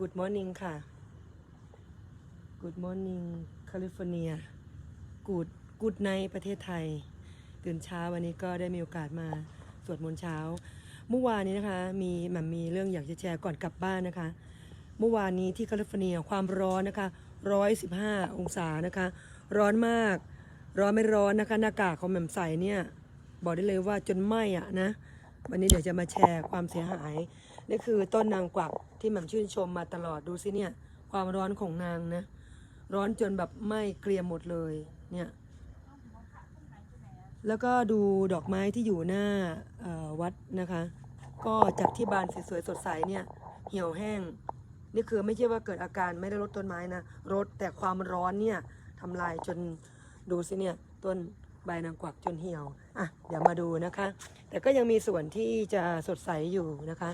Good morning ค่ะ Good morning แคลิฟอร์เนีย Good Good night ประเทศไทย ตื่นเช้าวันนี้ก็ได้มีโอกาสมาสวดมนต์เช้า เมื่อวานนี้นะคะ มีแหมันมีเรื่องอยากจะแชร์ก่อนกลับบ้านนะคะ เมื่อวานนี้ที่แคลิฟอร์เนียความร้อนนะคะ115องศานะคะ ร้อนมาก ร้อนไม่ร้อนนะคะ หน้ากากของแหม่มใส่เนี่ย บอกได้เลยว่าจนไหม้อะนะ วันนี้เดี๋ยวจะมาแชร์ความเสียหาย นี่คือต้นนางกวักที่แหม่มชื่นชมมาตลอดดูสิเนี่ย ความร้อนของนางนะ ร้อนจนแบบไหม้เกรียมหมดเลยเนี่ยแล้วก็ดูดอกไม้ที่อยู่หน้าวัดนะคะ ก็จากที่บานสวยๆสดใสเนี่ย เหี่ยวแห้ง นี่คือไม่ใช่ว่าเกิดอาการไม่ได้ลดต้นไม้นะลดแต่ความร้อนเนี่ยทำลายจนดูสิเนี่ย ต้นใบนางกวักจนเหี่ยว อะ เดี๋ยวมาดูนะคะ แต่ก็ยังมีส่วนที่จะสดใสอยู่นะคะ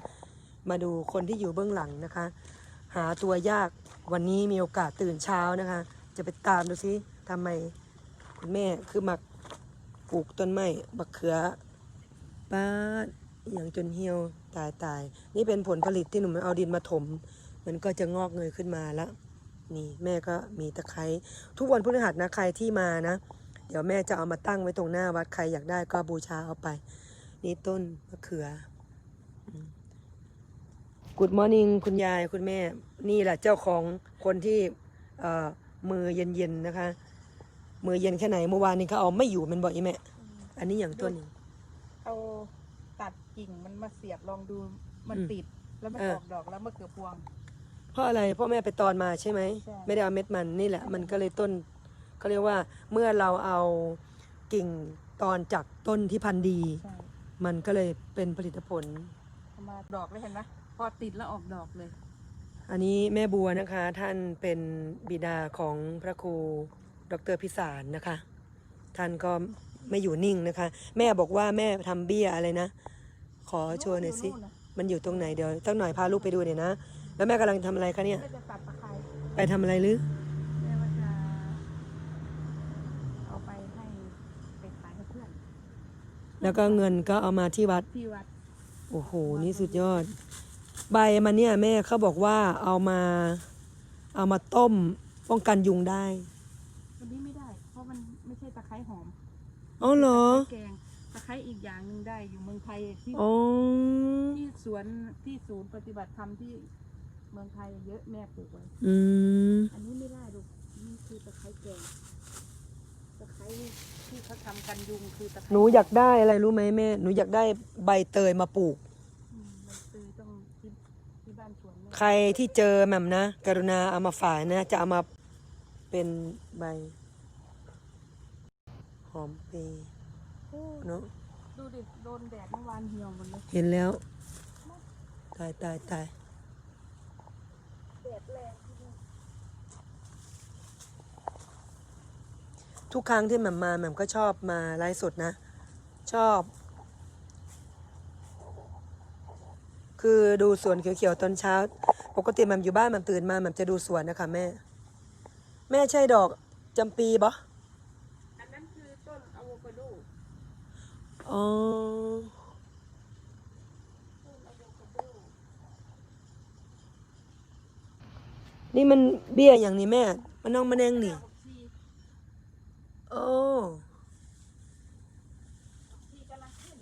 มาดูคนที่อยู่เบื้องหลังนะคะ หาตัวยากวันนี้มีโอกาสตื่นเช้านะคะ จะไปตามดูซิทำไมคุณแม่คือมาปลูกต้นไม้บักเขือป้าดอย่างจนเหี่ยวตายตายนี่เป็นผลผลิตที่หนูเอาดินมาถม มันก็จะงอกเงยขึ้นมาแล้วนี่แม่ก็มีตะไคร้ทุกวันพฤหัสนะใครที่มานะ เดี๋ยวแม่จะเอามาตั้งไว้ตรงหน้าวัดใครอยากได้ก็บูชาเอาไป นี่ต้นมะเขือ Good morning คุณยายคุณแม่ นี่แหละเจ้าของคนที่เอ่อมือเย็นๆนะคะ มือเย็นแค่ไหนเมื่อวานนี้เขาเอาไม่อยู่มันบอกอีแม่ อันนี้อย่างต้นหนึ่งเอาตัดกิ่งมันมาเสียบลองดูมันอืมติดแล้วมันเออออกดอกแล้วมะเขือพวง เพราะอะไรเพราะแม่ไปตอนมาใช่ไหมใช่ไม่ได้เอาเม็ดมันนี่แหละ มันก็เลยต้นเขาเรียกว่าเมื่อเราเอากิ่งตอนจากต้นที่พันธุ์ดีใช่มันก็เลยเป็นผลิตผลเอามาดอกเลยเห็นไหมพ อติดแล้วออกดอกเลย อันนี้แม่บัวนะคะ ท่านเป็นบิดาของพระครูดรพิสารนะคะ ท่านก็ไม่อยู่นิ่งนะคะ แม่บอกว่าแม่ทำเบี้ยอะไรนะ ขอโชว์หน่อยสินู่นน่ะมันอยู่ตรงไหนเดี๋ยวตั้งหน่อยพาลูกไปดูหน่อยนะ แล้วแม่กำลังทำอะไรคะเนี่ยก็จะตัดตะไคร้ไปทำอะไรหรือแม่ว่าจะเอาไปให้ไปขายให้เพื่อนแล้วก็เงินก็เอามาที่วัด ที่วัด โอ้โห นี่สุดยอด ใบมันเนี่ยแม่เขาบอกว่าเอามาเอามาต้มป้องกันยุงได้วันนี้ไม่ได้ เพราะมันไม่ใช่ตะไคร้หอมอ๋อเหรอแกงตะไคร้อีกอย่างหนึ่งได้อยู่เมืองไทยที่อ๋อที่สวนที่ศูนย์ปฏิบัติธรรมที่เมืองไทยเยอะแม่ปลูกไว้อืมอันนี้ไม่ได้ลูกนี่คือตะไคร้แกงตะไคร้ที่เขาทำกันยุงคือตะไคร้หนูอยากได้อะไรรู้ไหมแม่หนูอยากได้ใบเตยมาปลูก อืมมันคือต้องที่ที่บ้านสวนแม่ ใครที่เจอแหม่มนะ กรุณาเอามาฝากนะ จะเอามาเป็นใบ หอมเปรย์โอ้เนาะดูดิ โดนแดดเมื่อวานเหี่ยวหมดเลยเห็นแล้ว ตายตายตายแดดแรงที่นี่ทุกครั้งที่แหม่มมาแหม่มก็ชอบมาไลฟ์สดนะ ชอบ คือดูสวนเขียวๆตอนเช้า ปกติแหม่มอยู่บ้านแหม่มตื่นมาแหม่มจะดูสวนนะคะแม่ แม่ใช่ดอกจำปีปะอันนั้นคือต้นอะโวคาโดอ๋อนี่มันเบี้ยอย่างนี้แม่ มันน้องมะแนงนี่ ผักชี โอ้ ที่กำลังขึ้น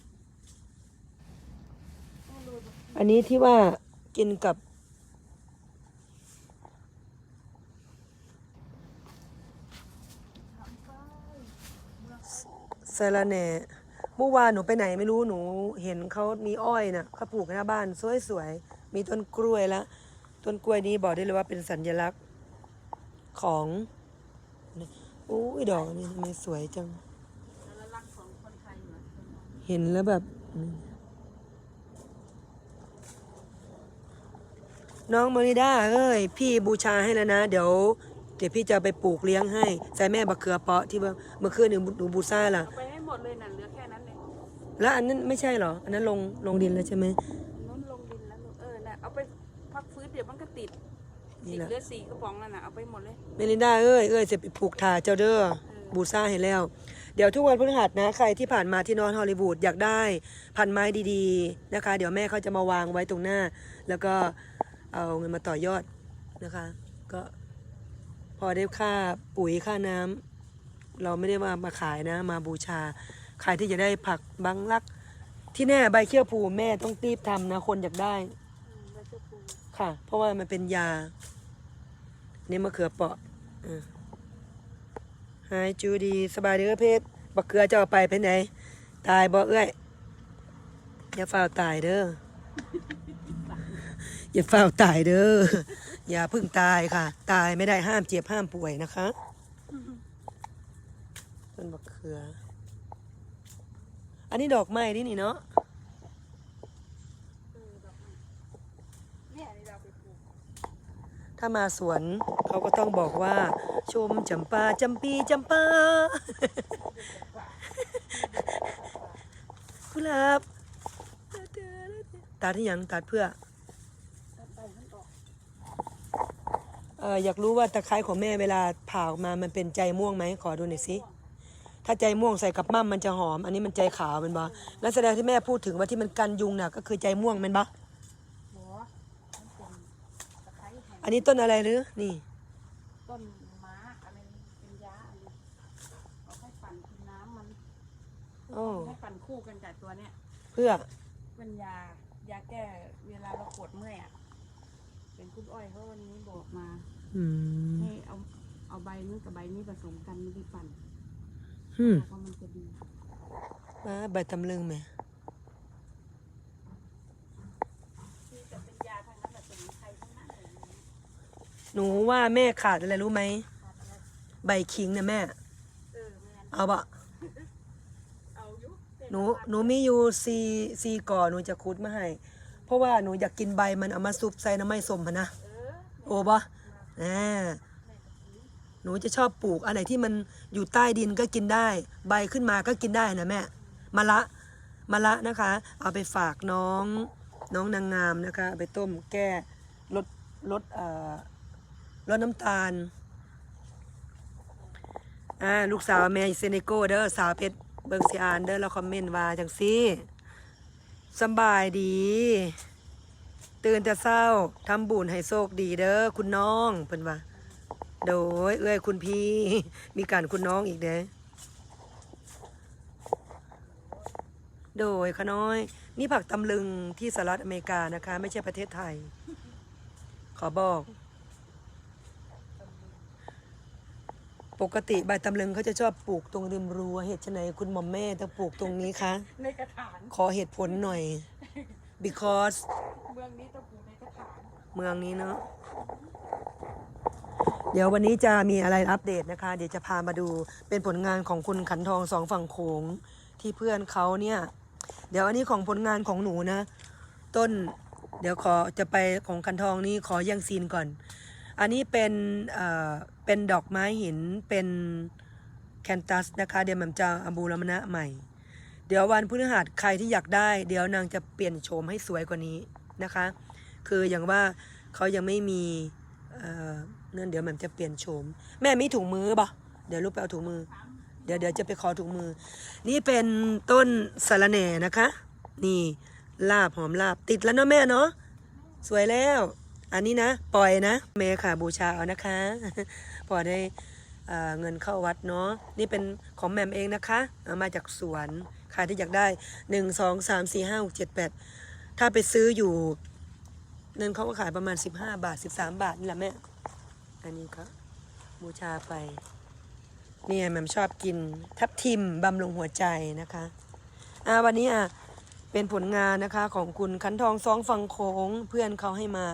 ต้องดูแบบ อั นี้ที่ว่ากินกับ สาระแหน่เมื่อวานหนูไปไหนไม่รู้หนูเห็นเขามีอ้อยน่ะเขาปลูกหน้าบ้านสวยๆ มีต้นกล้วยแล้ว ต้นกล้วยนี้บอกได้เลยว่าเป็นสัญลักษณ์ของโอ้ยดอกนี่ทำไมสวยจัง เห็นแล้วแบบอืม น้องโมนิด้าเอ้ย พี่บูชาให้แล้วนะ เดี๋ยว เดี๋ยวพี่จะไปปลูกเลี้ยงให้ใส่แม่บักเขือเปาะที่เมื่อเมื่อคืนหนูหนูบูชาล่ะเอาไปให้หมดเลยน่ะเหลือแค่นั้นเลยแล้วอันนั้นไม่ใช่เหรอ อันนั้นลงลงดินแล้วใช่ไหม น้นลงดินแล้วลูกเออน่ะเอาไปพักฟื้นเดี๋ยวมันก็ติดนี่ติดแหละ เหลือสี่กระป๋องนั่นน่ะเอาไปหมดเลย เมลินดาเอ้ยเอ้ยจะไปปลูกถ่าเจ้าเด้อบูชาให้แล้ว เดี๋ยวทุกวันพฤหัสนะ ใครที่ผ่านมาที่นอนฮอลลีวูดอยากได้พันไม้ดีๆนะคะ เดี๋ยวแม่เขาจะมาวางไว้ตรงหน้า แล้วก็ เอาเงินมาต่อยอดนะคะ ก็พอได้ค่าปุ๋ยค่าน้ำเราไม่ได้มามาขายนะ มาบูชา ใครที่จะได้ผักบางลัก ที่แน่ใบเขี้ยวผูแม่ต้องรีบทำนะ คนอยากได้ค่ะ เพราะว่ามันเป็นยานี่มะเขือเปราะหายจูดีสบายดีเอ้อเพชรบักเกลือจะเอาไปเป็นไหน ตายบ่เอ้ยอย่าฝ้าตายเด้อ อย่าเฝ้าตายเด้อ อย่าพึ่งตายค่ะ ตายไม่ได้ห้ามเจ็บห้ามป่วยนะคะต้นบักเขือ อันนี้ดอกไม้นี่นี่เนาะถ้ามาสวนเขาก็ต้องบอกว่า ชมจำปาจำปีจำปากุหลาบตัดที่ยังตัดเพื่อ ต้นไปมันออก เอออยากรู้ว่าตะไคร้ของแม่เวลาผ่าออกมามันเป็นใจม่วงไหมขอดูหน่อยสิถ้าใจม่วงใส่กับมั่มมันจะหอม อันนี้มันใจขาวเป็นบ่แล้วแสดงที่แม่พูดถึงว่าที่มันกันยุงน่ะก็คือใจม่วงเป็นบ่หัวมันเป็นตะไคร้แห้งอันนี้ต้นอะไรหรือนี่ต้นม้าอะไรเป็นยาอะไรเอาให้ปั่นกินน้ำมันโอ้ให้ปั่นคู่กันกับตัวเนี้ยเพื่อเป็นยายาแก้เวลาเราปวดเมื่อยอะ เป็นคุณอ้อยเขาวันนี้บอกมา อืมให้เอาเอาใบนี้กับใบนี้ผสมกันไม่ได้ปั่นอืมบอกว่ามันจะดีมาใบตำลึงไหมที่จะเป็นยาทางนั้นแบบสมุนไพรทั้งนั้นเลยนะหนูว่าแม่ขาดอะไรรู้ไหมขาดอะไรใบขิงเนี่ยแม่ เออไม่งั้นเอาบะเอาอยุหนูหนูมีอยู่ซีซีก่อหนูจะคุดมาให้ เพราะว่าหนูอยากกินใบมันเอามาซุปใส่น้ำไม่สมพะนะโอ้บะแหมหนูจะชอบปลูกอะไรที่มันอยู่ใต้ดินก็กินได้ ใบขึ้นมาก็กินได้นะแม่มะละมะละนะคะ เอาไปฝากน้องน้องนางงามนะคะเอาไปต้มแก้ลดลดเอ่อลดน้ำตาลอ่าลูกสาวแม่เซเนโกเด้อสาวเพชรเบิงสีอานเด้อแล้วคอมเมนต์ว่าจังซี่ สบายดี ตื่นแต่เศร้าทำบุญให้โชคดีเด้อคุณน้องเพิ่นว่า โดย เอ้ยคุณพี่ มีการคุณน้องอีกเด้อโดยขน้อย นี่ผักตำลึงที่สหรัฐอเมริกานะคะ ไม่ใช่ประเทศไทย ขอบอก ปกติใบตำลึงเขาจะชอบปลูกตรงริมรั้วเหตุไฉนคุณหมอมแม่ต้องปลูกตรงนี้คะ ในกระถางขอเหตุผลหน่อย because เมืองนี้ต้องปลูกในกระถางเมืองนี้เนาะเดี๋ยววันนี้จะมีอะไรอัปเดตนะคะ เดี๋ยวจะพามาดูเป็นผลงานของคุณขันทองสองฝั่งโขงที่เพื่อนเขาเนี่ย เดี๋ยวอันนี้ของผลงานของหนูนะ ต้นเดี๋ยวขอจะไปของขันทองนี่ขอแยังซีนก่อน อันนี้เป็น เป็นดอกไม้หินเป็นแคนตัสนะคะ เดี๋ยวมันจะอบูรมณะใหม่ เดี๋ยววันพฤหัสใครที่อยากได้ เดี๋ยวนางจะเปลี่ยนโฉมให้สวยกว่านี้นะคะ คืออย่างว่าเขายังไม่มีเอ่อเนื่นเดี๋ยวแหมันจะเปลี่ยนโฉม แม่มีถุงมือปะเดี๋ยวลูกไปเอาถุงมือ เดี๋ยวเดี๋ยวจะไปขอถุงมือ นี่เป็นต้นสะระแหน่นะคะ นี่ลาบหอมลาบติดแล้วเนาะแม่เนาะสวยแล้ว อันนี้นะ ปล่อยนะแม่ค่ะบูชาเอานะคะ พอได้เงินเข้าวัดเนาะนี่เป็นของแม่มเองนะคะามาจากสวนใครที่อยากได้หนึ่งสองสามสี่ห้าหกเจ็ดแปดถ้าไปซื้ออยู่นั่นเขาก็ขายประมาณ15บห้าบาท13บสามบาทนี่แหละแม่อันนี้ก็บูชาไปเนี่ยแม่มชอบกินทับทิมบำรุงหัวใจนะคะอ่าวันนี้อะเป็นผลงานนะคะของคุณขันทองสองฝั่งโขงเพื่อนเขาให้มา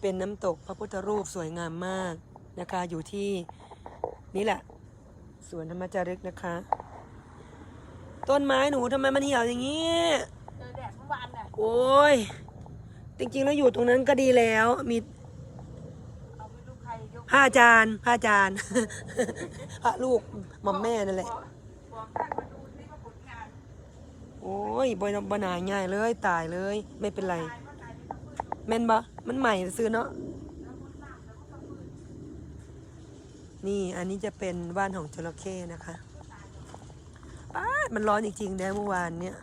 เป็นน้ำตกพระพุทธรูปสวยงามมาก นะคะอยู่ที่นี่แหละสวนธรรมจารึกนะคะ ต้นไม้หนูทำไมมันเหี่ยวอย่างนี้เจอแดดเมื่อวานน่ะโอ้ยจริงๆแล้วอยู่ตรงนั้นก็ดีแล้ว มีเอาไปดูใครยกผ้าจานผ้าจาน พระลูกหมอมแม่นั่นแหละบอกบอกท่านมาดูที่ว่าผลงานโอ้ยบอยบนาง่ายเลยตายเลย ไม่เป็นไร ตายเมื่อไหร่ไม่ต้องมือแม่นบะมันใหม่ซื้อเนาะ นี่อันนี้จะเป็นบ้านของจระเข้นะคะป้ามันร้อนจริงๆนะเมื่อวานเนี่ย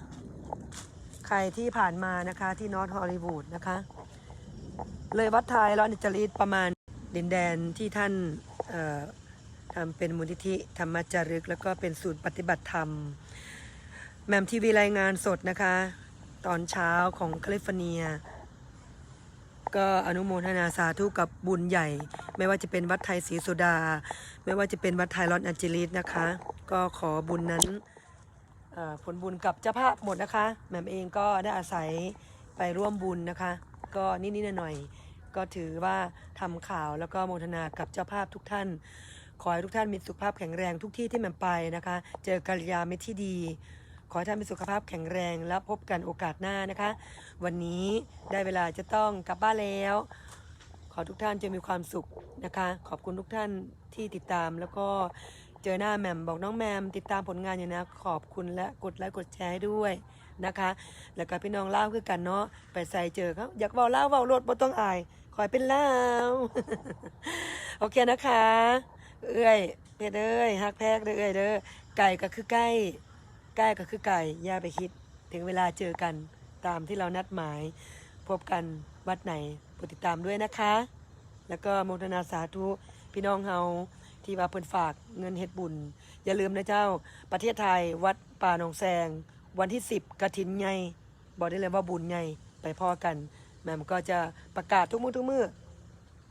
ใครที่ผ่านมานะคะที่นอตฮอลลีวูดนะคะ เลยวัดไทยร้อนอิจริตประมาณดินแดนที่ท่านทำเป็นมูลนิธิธรรมจารึก แล้วก็เป็นศูนย์ปฏิบัติธรรม แมมทีวีรายงานสดนะคะ ตอนเช้าของแคลิฟอร์เนีย ก็อนุโมทนาสาธุกับบุญใหญ่ ไม่ว่าจะเป็นวัดไทยศรีสุดา ไม่ว่าจะเป็นวัดไทยลอสแอนเจลิสนะคะ ก็ขอบุญนั้นผลบุญกับเจ้าภาพหมดนะคะแหม่มเองก็ได้อาศัยไปร่วมบุญนะคะ ก็นิดๆหน่อยๆก็ถือว่าทำข่าวแล้วก็โมทนากับเจ้าภาพทุกท่าน ขอให้ทุกท่านมีสุขภาพแข็งแรงทุกที่ที่แหม่มไปนะคะ เจอกัลยาณมิตรที่ดี อท่านมีสุขภาพแข็งแรงและพบกันโอกาสหน้านะคะ วันนี้ได้เวลาจะต้องกลับบ้านแล้ว ขอทุกท่านจะมีความสุขนะคะ ขอบคุณทุกท่านที่ติดตามแล้วก็เจอหน้าแหม่มบอกน้องแหมมติดตามผลงานอยู่นะ ขอบคุณและกดไลค์กดแชร์ให้ด้วยนะคะ แล้วก็พี่น้องเล่าคือกันเนาะไปใส่เจอเขาอยากเว้าเล่าวเว้ารถบ่ต้องอายขอยเป็นเล่าโอเคนะคะ เอ้ยเพเอ้ยฮักแพกเด้อเอ้ยเด้อไก่ก็คือใก ใกล้ก็คือไก่อย่าไปคิด ถึงเวลาเจอกันตามที่เรานัดหมาย พบกันวัดไหนโปรดติดตามด้วยนะคะ แล้วก็โมทนาสาธุพี่น้องเฮาที่ว่าเพิ่นฝากเงินเฮ็ดบุญ อย่าลืมนะเจ้า ประเทศไทยวัดป่าหนองแซง วันที่ 10กฐินใหญ่บอกได้เลยว่าบุญใหญ่ไปพอกันแหม่มก็จะประกาศทุกมื้อทุกมื้อ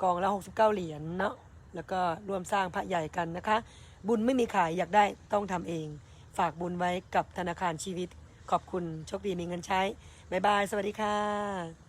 กองละ69 เหรียญเนาะแล้วก็ร่วมสร้างพระใหญ่กันนะคะ บุญไม่มีขายอยากได้ต้องทำเอง ฝากบุญไว้กับธนาคารชีวิต ขอบคุณโชคดีมีเงินใช้ บ๊ายบาย สวัสดีค่ะ